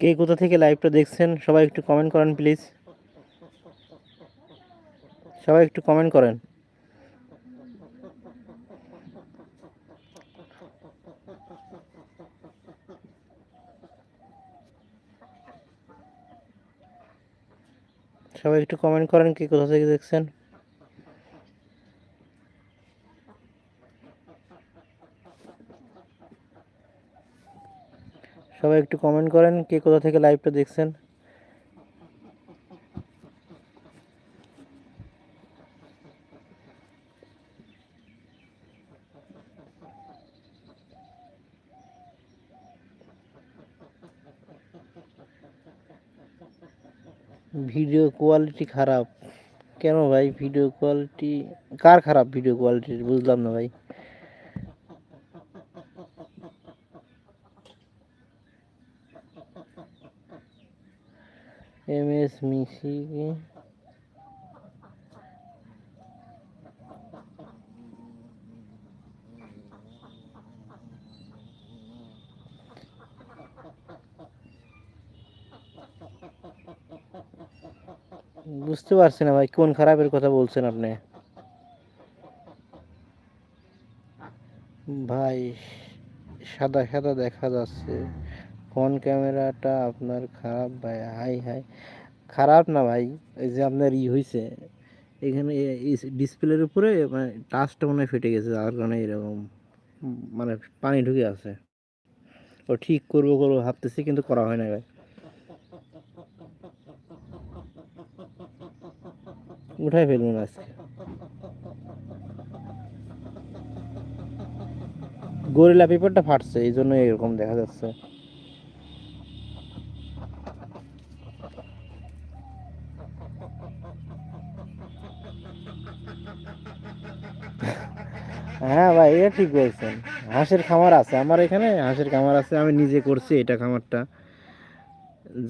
কে কোথা থেকে লাইভটা দেখছেন, সবাই একটু কমেন্ট করেন প্লিজ সবাই একটু কমেন্ট করেন। সবাই একটু কমেন্ট করেন কে কোথা থেকে দেখছেন। সবাই একটু কমেন্ট করেন কে কোথা থেকে লাইভটা দেখছেন। ভিডিও কোয়ালিটি খারাপ। কেন ভাই? ভিডিও কোয়ালিটি কার খারাপ ভিডিও কোয়ালিটি বুঝলাম না ভাই। এম এস মিসি বুঝতে পারছি না ভাই, কোন খারাপের কথা বলছেন আপনি? ভাই, সাদা সাদা দেখা যাচ্ছে। ফোন ক্যামেরাটা আপনার খারাপ ভাই, হাই হাই। খারাপ না ভাই, এই যে আপনার ই হয়েছে এখানে ডিসপ্লের উপরে মানে টাচটা মনে ফেটে গেছে, যার কারণে এরকম মানে পানি ঢুকে আছে। ও ঠিক করব করব ভাবতেছি, কিন্তু করা হয় না ভাই। উঠাই ফেলুন আজকে। গরিলা পেপারটা ফাটছে এই জন্য এরকম দেখা যাচ্ছে। হ্যাঁ ভাই, এটা ঠিক বলছেন। হাঁসের খামার আছে, আমার এখানে হাঁসের খামার আছে, আমি নিজে করছি এটা খামারটা।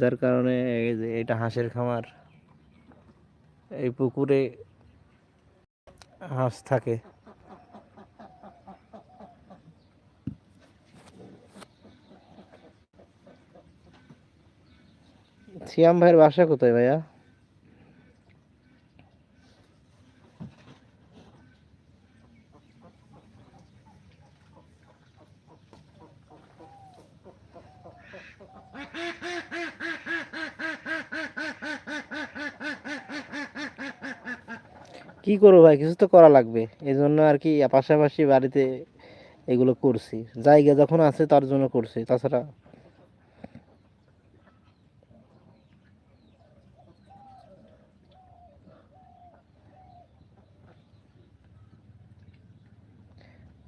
যার কারণে এটা হাঁসের খামার। এই পুকুরে হাঁস থাকে। সিয়াম ভাইয়ের বাসা কোথায় ভাইয়া? কি করব ভাই? কিছু তো করা লাগবে। এই জন্য আর কি পাশাপাশি বাড়িতে এগুলো করছি। জায়গা যখন আছে তার জন্য করছি। তাছাড়া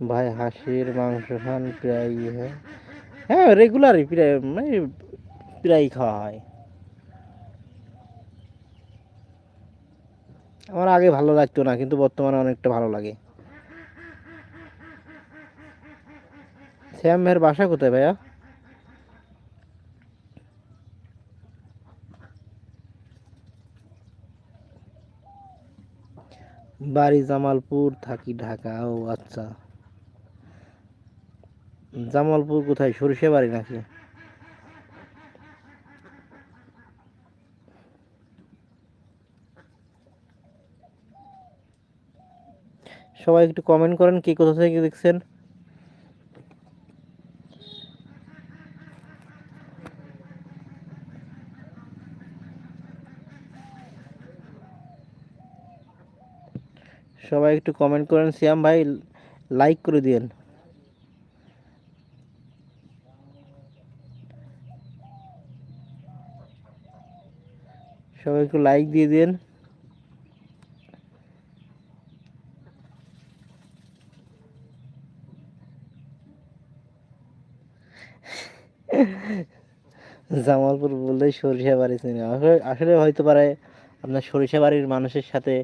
ভাই, হাঁসের মাংস খান প্রায় হ্যাঁ। রেগুলারই প্রায় মানে প্রায় খাওয়া হয়। আমার আগে ভালো লাগতো না, কিন্তু বর্তমানে অনেকটা ভালো লাগে। শ্যাম ভাইয়ের বাসা কোথায় ভাইয়া? বাড়ি জামালপুর, থাকি ঢাকা। ও আচ্ছা। জামালপুর কোথায়? সরিষা বাড়ি নাকি? সবাই একটু কমেন্ট করেন কে কোথা থেকে দেখছেন। সবাই একটু কমেন্ট করেন, সিয়াম ভাই লাইক করে দিয়েন। সবাই একটু লাইক দিয়ে দিন জামালপুর বললেই সরিষা বাড়ি চিনি। আসলে আসলে হয়তো পারে আপনার সরিষা বাড়ির মানুষের সাথে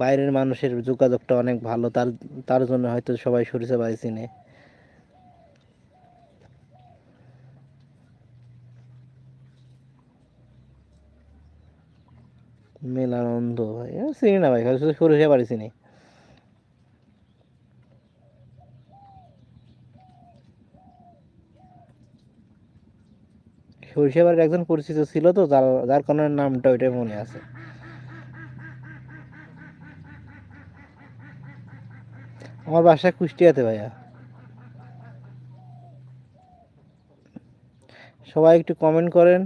বাইরের মানুষের যোগাযোগটা অনেক ভালো, তার তার জন্য হয়তো সবাই সরিষা বাড়ি চিনে। মেলানন্দ ভাই। চিনি না ভাই শুধু সরিষা বাড়ি চিনি। সরিষাবাড়ির একজন পরিচিত ছিল তো, যার যার কারণে নামটা ওইটাই মনে আছে। আমার বাসা কুষ্টিয়াতে ভাইয়া। সবাই একটু কমেন্ট করেন।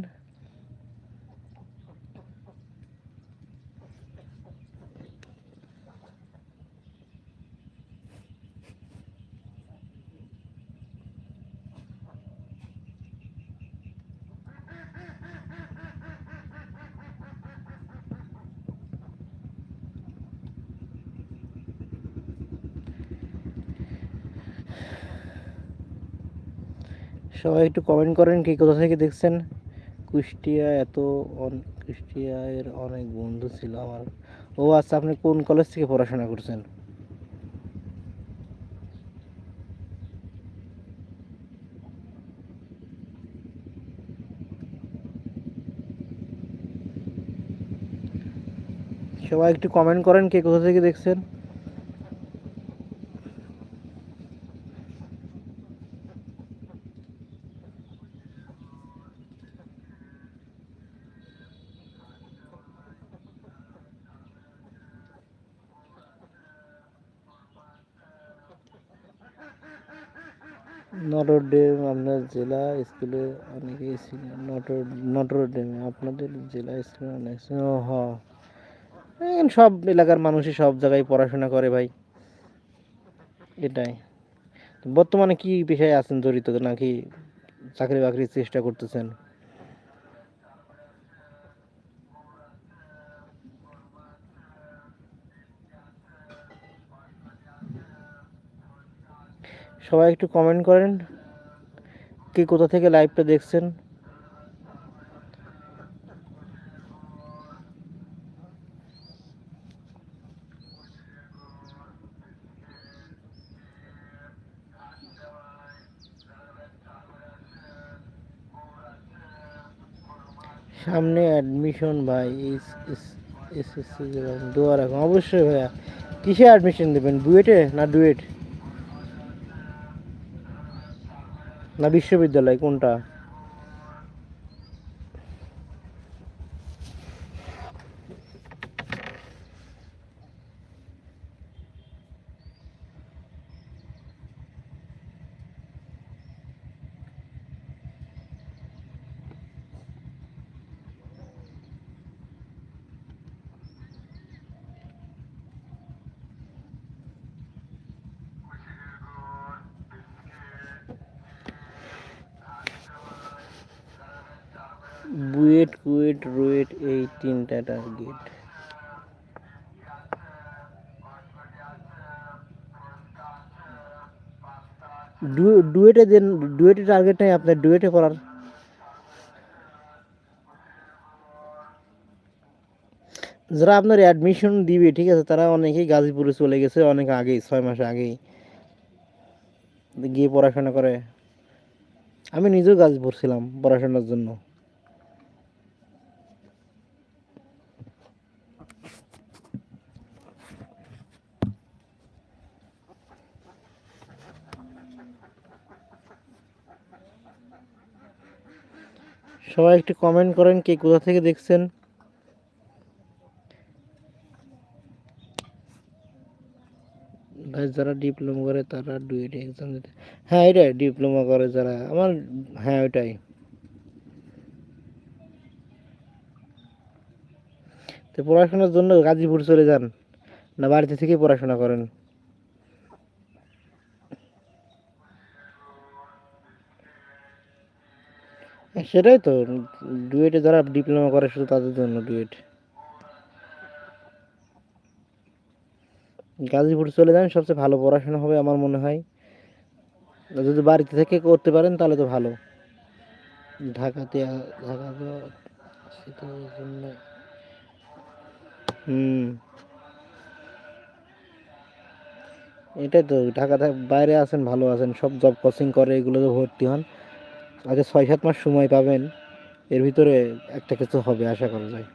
সবাই একটু কমেন্ট করেন কে কোথা থেকে দেখছেন? কুষ্টিয়া এত কুষ্টিয়ার অনেক বন্ধু ছিল আমার। ও আচ্ছা আপনি কোন কলেজ থেকে পড়াশোনা করছেন? সবাই একটু কমেন্ট করেন কে কোথা থেকে দেখছেন নটরডেম আপনার জেলা স্কুলে অনেকেই ছিল নটর, নটরডেমে। আপনাদের জেলা স্কুলে অনেক হ। এখন সব এলাকার মানুষই সব জায়গায় পড়াশোনা করে ভাই। এটাই। বর্তমানে কি পেশায় আছেন জড়িত নাকি চাকরি বাকরির চেষ্টা করতেছেন? সবাই একটু কমেন্ট করেন। কে কোথা থেকে লাইভটা দেখছেন সামনে অ্যাডমিশন ভাই এসএসসি দোয়া রাখুন অবশ্যই ভাইয়া কিসে অ্যাডমিশন দেবেন বুয়েটে না ডুয়েট না বিশ্ববিদ্যালয় কোনটা বুয়েট কুয়েট রুয়েট এই তিনটা টার্গেট ডুয়েটে দেন ডুয়েটে টার্গেট নেই, আপনার ডুয়েটে করার। যারা আপনার অ্যাডমিশন দিবে, ঠিক আছে, তারা অনেকেই গাজীপুরে চলে গেছে, অনেক আগেই, ছয় মাস আগেই। গিয়ে পড়াশোনা করে। আমি নিজেও গাজীপুর ছিলাম পড়াশোনার জন্য। সবাই একটু কমেন্ট করেন কে কোথা থেকে দেখছেন। ভাই, যারা ডিপ্লোমা করে তারা ডুয়েট এক্সাম দিতে হ্যাঁ এটাই ডিপ্লোমা করে যারা। আমার হ্যাঁ ওইটাই। তো পড়াশোনার জন্য গাজীপুর চলে যান, না বাড়িতে থেকে পড়াশোনা করেন? সেটাই তো ডুয়েটে যারা ডিপ্লোমা করে শুধু তাদের জন্য ডুয়েট গাজীপুর চলে যান, সবচেয়ে ভালো পড়াশোনা হবে আমার মনে হয়। যদি বাড়িতে থেকে করতে পারেন তাহলে তো ভালো। ঢাকাতে আ- ঢাকা তো সেটার জন্য। হুম। এটাই তো ঢাকা বাইরে আছেন, ভালো আছেন, সব জব কোচিং করে, এগুলোতে ভর্তি হন। আগে ছয় সাত মাস সময় পাবেন, এর ভিতরে একটা কিছু হবে আশা করা যায়।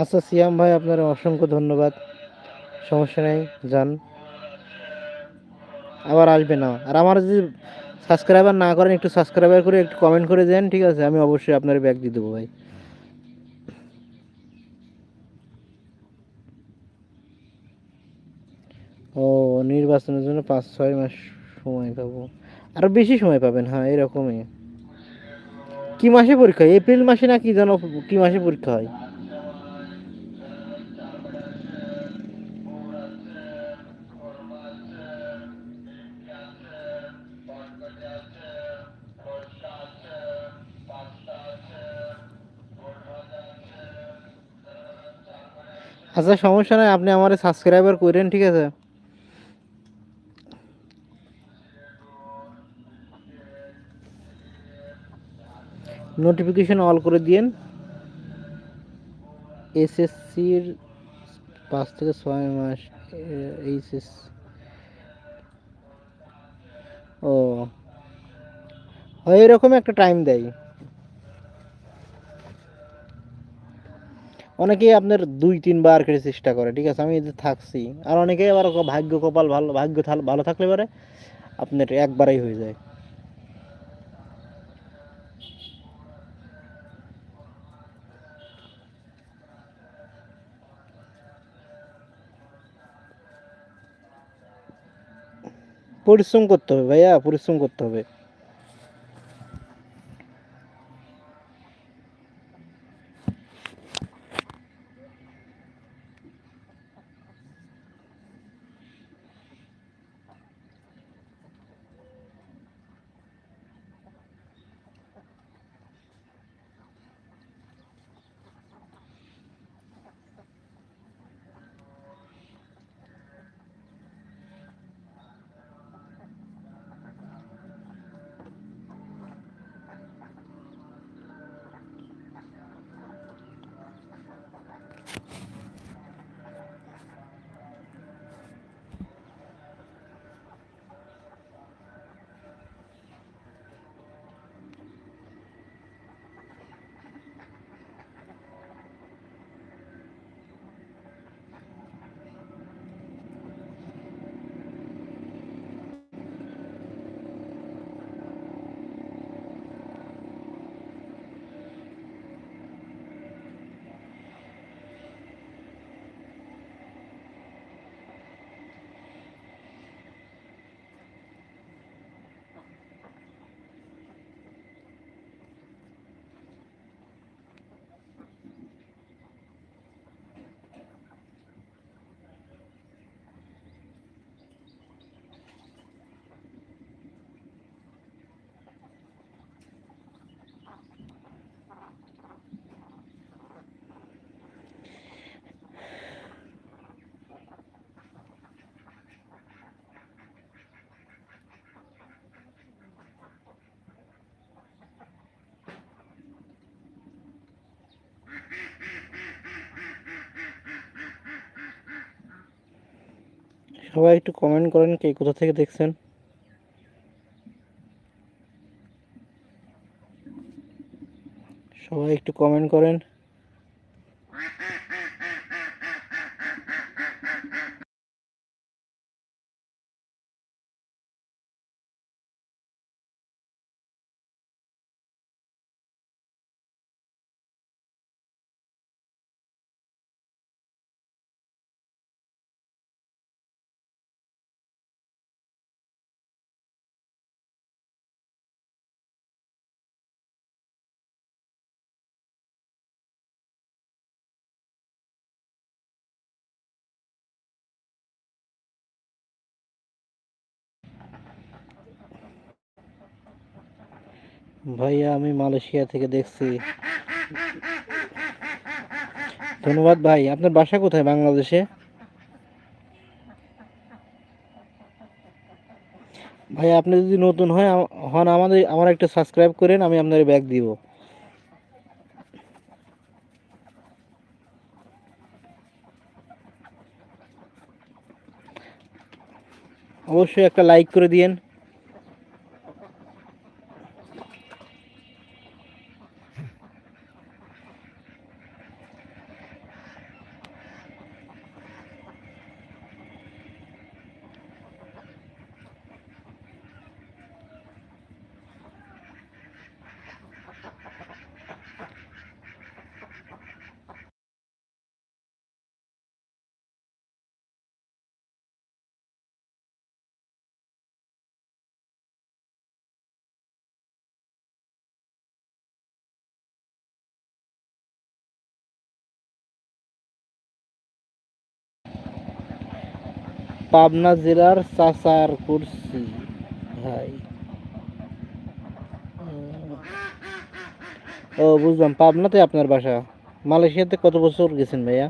আচ্ছা সিয়াম ভাই, আপনার অসংখ্য ধন্যবাদ। সমস্যা নেই, যান। আবার আসবে না। আর আমার যদি সাবস্ক্রাইবার না করেন, একটু সাবস্ক্রাইবার করে, একটু কমেন্ট করে দেন, ঠিক আছে? আমি অবশ্যই আপনার ব্যাগ দিয়ে দেবো ভাই। ও, নির্বাচনের জন্য পাঁচ, ছয় মাস সময় পাবো। আরও বেশি সময় পাবেন হ্যাঁ এরকমই। কি মাসে পরীক্ষা? এপ্রিল মাসে না কি জানো কি মাসে পরীক্ষা হয়? আচ্ছা সমস্যা নাই, আপনি আমার সাবস্ক্রাইবার করেন, ঠিক আছে? নোটিফিকেশন অল করে দিয়েন। এসএসসির পাঁচ থেকে ছয় মাস এইচএস। ও, হয় এরকম একটা টাইম দেয়। অনেকেই আপনার দুই, তিনবার করে চেষ্টা করে, ঠিক আছে? আমি যে থাকছি। আর অনেকেই আবার ভাগ্য কপাল ভালো, ভাগ্য ভালো থাকলে পারে আপনার একবারেই হয়ে যায়। পরিশ্রম করতে হবে ভাইয়া পরিশ্রম করতে হবে। সবাই একটু কমেন্ট করেন কে কোথা থেকে দেখছেন। সবাই একটু কমেন্ট করেন। ভাইয়া, আমি মালয়েশিয়া থেকে দেখছি। ধন্যবাদ ভাই, আপনার বাসা কোথায় বাংলাদেশে? ভাই আপনি যদি নতুন হয় হন আমাদের, আমার একটা সাবস্ক্রাইব করেন, আমি আপনার ব্যাগ দিব। অবশ্যই একটা লাইক করে দিয়েন। পাবনা জেলার চাচার করছি ভাই। ও, বুঝলাম। পাবনাতে আপনার বাসা। মালয়েশিয়াতে কত বছর গেছেন ভাইয়া?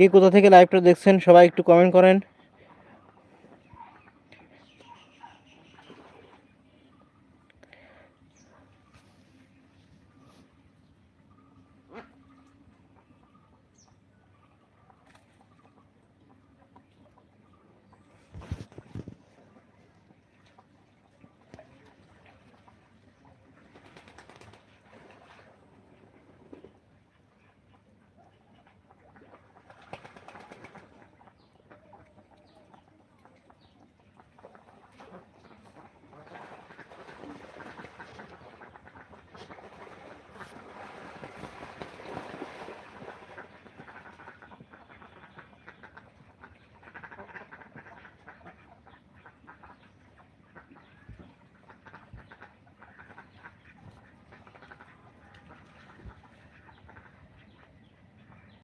কে কোথা থেকে লাইভটা দেখছেন সবাই একটু কমেন্ট করেন।